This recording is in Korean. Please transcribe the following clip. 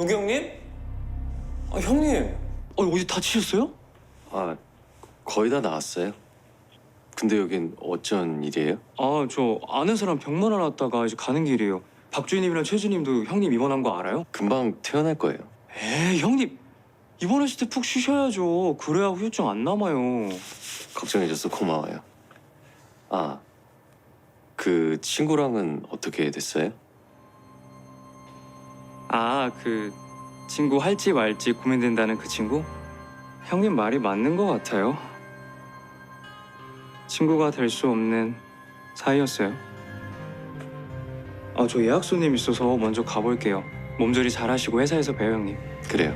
여기 형님? 아 형님. 어 어디 다치셨어요? 아, 거의 다 나왔어요. 근데 여긴 어쩐 일이에요? 아 저 아는 사람 병만 왔다가 이제 가는 길이에요. 박주희님이랑 최주님도 형님 입원한 거 알아요? 금방 퇴원할 거예요. 에이 형님 입원하실 때 푹 쉬셔야죠. 그래야 후유증 안 남아요. 걱정해줘서 고마워요. 아, 그 친구랑은 어떻게 됐어요? 아 그 친구 할지 말지 고민된다는 그 친구? 형님 말이 맞는 것 같아요. 친구가 될 수 없는 사이였어요. 아 저 예약 손님 있어서 먼저 가볼게요. 몸조리 잘하시고 회사에서 봬요 형님. 그래요.